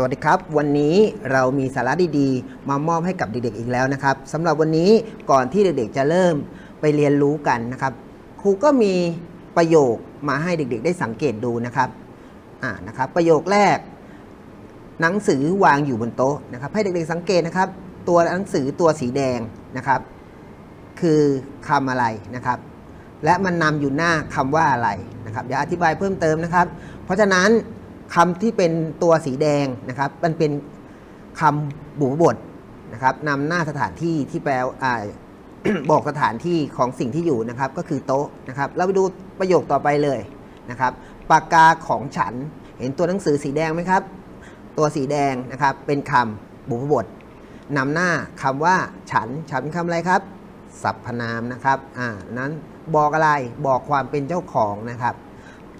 สวัสดีครับ วันนี้เรามีสาระดีๆ มามอบให้กับเด็กๆอีกแล้วนะครับสำหรับวันนี้ก่อนที่เด็กๆจะเริ่มไปเรียนรู้กันนะครับ ครูก็มีประโยคมาให้เด็กๆ ได้สังเกตดูนะครับอ่านะครับประโยคแรก หนังสือวางอยู่บนโต๊ะนะครับ ให้เด็กๆสังเกตนะครับ ตัวหนังสือตัวสีแดงนะครับ คือคำอะไรนะครับ และมันนำอยู่หน้าคำว่าอะไรนะครับเดี๋ยวอธิบายเพิ่มเติมนะครับ เพราะฉะนั้น คำที่เป็นตัวสีแดงนะครับมันเป็นคำบุพบทนะครับนำหน้าสถานที่ที่แปลอ่าบอกสถานที่ของสิ่งที่อยู่นะครับ ก็คือโต๊ะนะครับเราไปดูประโยคต่อไปเลยนะครับปากกาของฉันเห็นตัวหนังสือสีแดงไหมครับ ตัวสีแดงนะครับเป็นคำบุพบทนำหน้าคำว่าฉันฉันเป็นคำอะไรครับสรรพนามนะครับอ่านั้นบอกอะไรบอกความเป็นเจ้าของนะครับ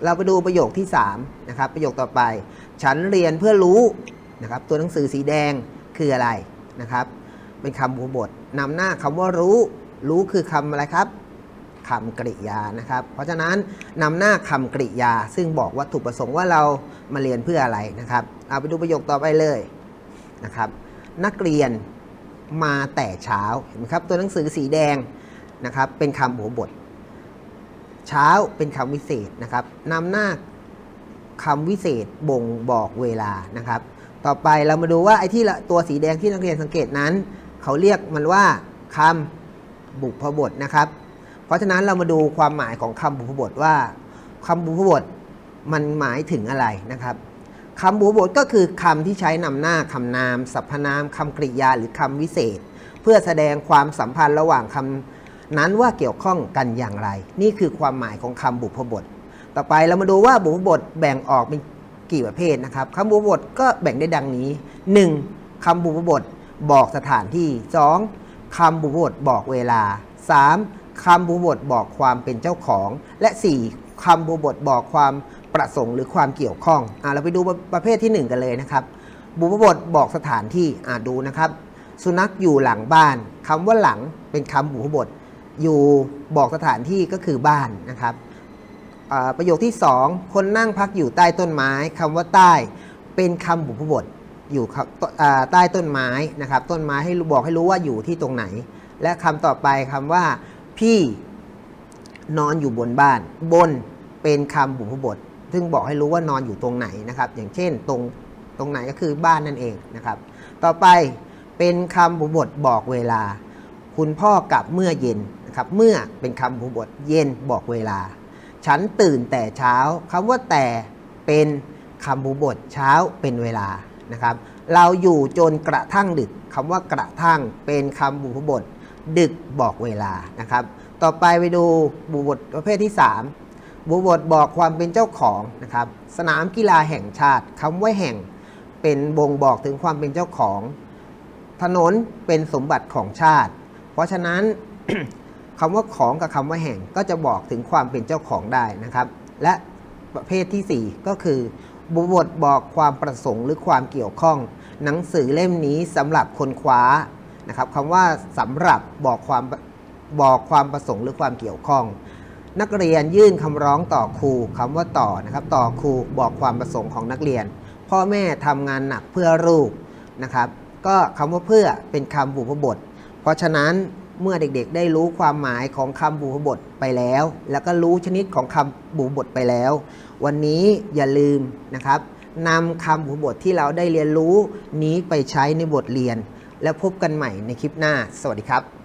เราไปดูประโยคที่3นะครับประโยคต่อไป ฉันเรียนเพื่อรู้นะครับตัวหนังสือสีแดงคืออะไรนะครับ เป็นคำบุพบทนำหน้าคำว่ารู้ รู้คือคำอะไรครับคำกริยานะครับ เพราะฉะนั้นนำหน้าคำกริยา ซึ่งบอกวัตถุประสงค์ว่าเรามาเรียนเพื่ออะไรนะครับ เอาไปดูประโยคต่อไปเลยนะครับนักเรียนมาแต่เช้าเห็นไหมครับตัวหนังสือสีแดงนะครับเป็นคำบุพบท เช้าเป็นคำวิเศษนะครับนำหน้าคำวิเศษบ่งบอกเวลานะครับ ต่อไปเรามาดูว่าไอ้ที่ตัวสีแดงที่นักเรียนสังเกตนั้น เขาเรียกมันว่าคำบุพบทนะครับ เพราะฉะนั้นเรามาดูความหมายของคำบุพบทว่าคำบุพบทมันหมายถึงอะไรนะครับคำบุพบทก็คือคำที่ใช้นำหน้าคำนามสรรพนามคำกริยาหรือคำวิเศษ เพื่อแสดงความสัมพันธ์ระหว่างคำ นั้นว่าเกี่ยวข้องกันอย่างไร นี่คือความหมายของคำบุพบท ต่อไปเรามาดูว่าบุพบทแบ่งออกเป็นกี่ประเภทนะครับคำบุพบทก็แบ่งได้ดังนี้ 1. คำบุพบทบอกสถานที่ 2. คำบุพบทบอกเวลา 3. คำบุพบทบอกความเป็นเจ้าของ และ 4. คำบุพบทบอกความประสงค์หรือความเกี่ยวข้องอ่าเราไปดูประเภทที่ 1 กันเลยนะครับ บุพบทบอกสถานที่อ่าดูนะครับ สุนัขอยู่หลังบ้านคำว่าหลังเป็นคำบุพบท อยู่บอกสถานที่ก็คือบ้านนะครับประโยคที่ 2 คนนั่งพักอยู่ใต้ต้นไม้คำว่าใต้เป็นคำบุพบทอยู่ใต้ต้นไม้นะครับ ต้นไม้ให้บอกให้รู้ว่าอยู่ที่ตรงไหน และคำต่อไปคำว่า พี่นอนอยู่บนบ้าน บนเป็นคำบุพบท ซึ่งบอกให้รู้ว่านอนอยู่ตรงไหนนะครับ อย่างเช่นตรงตรงไหนก็คือบ้านนั่นเองนะครับ ต่อไปเป็นคำบุพบทบอกเวลา คุณพ่อกลับเมื่อเย็น นะครับเมื่อเป็นคำบุบทเย็นบอกเวลา ฉันตื่นแต่เช้าคำว่าแต่เป็นคำบุบทเช้าเป็นเวลานะครับ เราอยู่จนกระทั่งดึกคำว่ากระทั่งเป็นคำบุพบท ดึกบอกเวลานะครับ ต่อไปไปดูบุพบทประเภทที่ 3 บุพบทบอกความเป็นเจ้าของนะครับ สนามกีฬาแห่งชาติคำว่าแห่งเป็นบ่งบอกถึงความเป็นเจ้าของ ถนนเป็นสมบัติของชาติ เพราะฉะนั้น คำว่าของกับคำว่าแห่งก็จะบอกถึงความเป็นเจ้าของได้นะครับ และประเภทที่ 4 ก็คือบุบทบอกความประสงค์หรือความเกี่ยวข้อง หนังสือเล่มนี้สำหรับคนคว้านะครับคำว่าสำหรับบอกความบอกความประสงค์หรือความเกี่ยวข้อง นักเรียนยื่นคำร้องต่อครูคำว่าต่อนะครับ ต่อครูบอกความประสงค์ของนักเรียน พ่อแม่ทำงานหนักเพื่อลูกนะครับ ก็คำว่าเพื่อเป็นคำบุพบท เพราะฉะนั้น เมื่อเด็กๆ ได้รู้ความหมายของคำบุพบทไปแล้ว แล้วก็รู้ชนิดของคำบุพบทไปแล้ว วันนี้อย่าลืมนะครับนำคำบุพบทที่เราได้เรียนรู้นี้ไปใช้ในบทเรียน แล้วพบกันใหม่ในคลิปหน้า สวัสดีครับ